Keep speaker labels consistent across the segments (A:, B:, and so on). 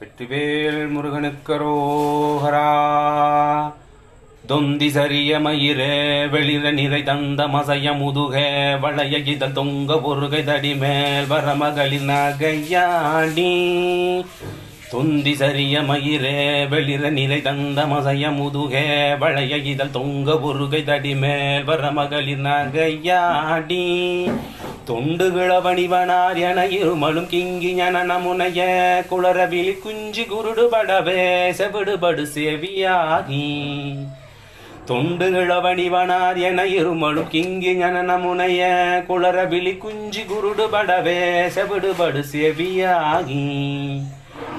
A: வெற்றிவேல் முருகனுக்கரோஹரா தொந்தி சரிய மயிரே வெளிர நிறை தந்த மசைய முதுகே வளைய இதழ் தொங்க பொருகை தடி மேல் வரமகளின் நகையாடி தொந்தி சரிய மயிரே வெளிர நிறை தந்த மசைய முதுகே வளைய இதழ் தொங்க பொருகை தடி மேல் வரமகளின் நகையாடி தொண்டுகள வணிவனார் என இருமலும் கிங்கி ஞன குளரவில் குஞ்சு குருடுபடவே செவிடுபடு செவியாகி. தொண்டுகள வணிவனார் என இருமலும் கிங்கி ஞன குளரவிழி குஞ்சு குருடுபடவே செவிடுபடு செவியாகி.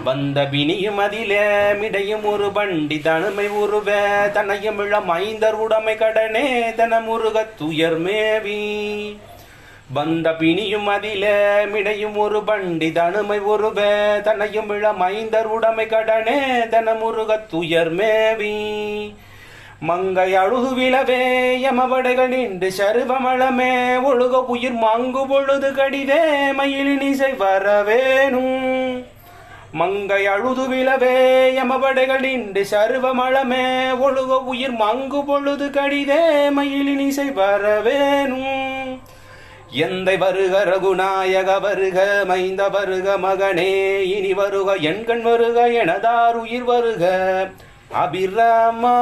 A: வந்த பிணியும் அதிலே மிடையும் ஒரு பண்டி தனுமை உருவ தனையும் இளம் ஐந்தர் உடைமை கடனே தன முருகத் துயர் மேவி. வந்த பிணியும் அதிலே மிடையும் ஒரு பண்டி தனுமை ஒருவே தன்னையும் இளம் ஐந்தர் உடைமை கடனே தனமுருகத் துயர் மேவி. மங்கை அழுகு விழவே யமபடைகள் நின்று சருவமளமே ஒழுக உயிர் மங்கு பொழுது கடிதே மயிலின் இசை வரவேணும் மங்கை அழுது விழவே யமபடைகள் நின்று சருவமளமே ஒழுக உயிர் மங்கு பொழுது கடிதே மயிலின் இசை வரவேணும் எந்தை வருக ரகுநாயக வருக மைந்த வருக மகனே இனி வருக எண்கண் வருக எனதார் உயிர் வருக. அபிராமா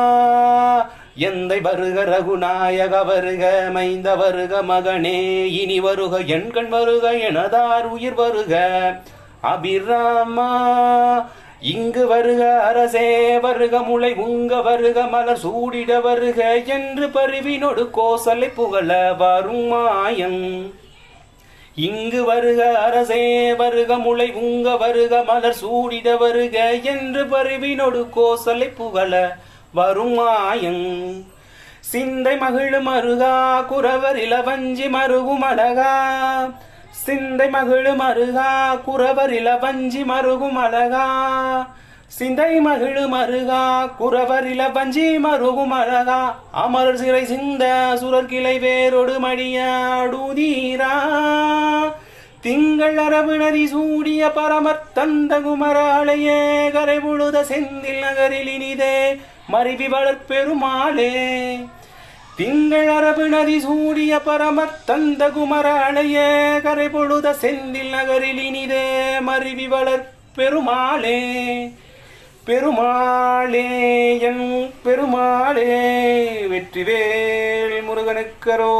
A: எந்தை வருக ரகுநாயக வருக மைந்த வருக மகனே இனி வருக எண்கண் வருக எனதார் உயிர் வருக. அபிராமா இங்கு வருக அரசே வருக முளை உங்க வருக மலர் சூடிட வருக என்று பருவினோடு கோசலை புகழ வரும் மாயம். இங்கு வருக அரசே வருக முளை உங்க வருக மலர் சூடிட வருக என்று பருவினோடு கோசலை புகழ வரும் மாயம். சிந்தை மகிழும் அருகா குறவர் இளவஞ்சி மருகும் அழகா. சிந்தை மகிழு மருகா குறவர் இளவஞ்சி மருகும் அழகா. சிந்தை மகிழு மருகா குறவர் இளவஞ்சி மருகும் அழகா. அமரர் சிறை சிந்த சுரர் கிளை வேரோடு மடியாடுதீரா திங்கள் அரபு நதி சூடிய பரமர் தந்த குமராளையே கரை முழுத செந்தில் நகரில் இனிதே மருவி வளர்ப்பெருமாளே. திங்கள் அரபு நதி சூடிய பரமத் தந்த குமர குமராளையே கரை பொழுத செந்தில் நகரில் இனிதே மருவி வளர் பெருமாளே. பெருமாளே என் பெருமாளே வெற்றிவேல் முருகனுக்கரோ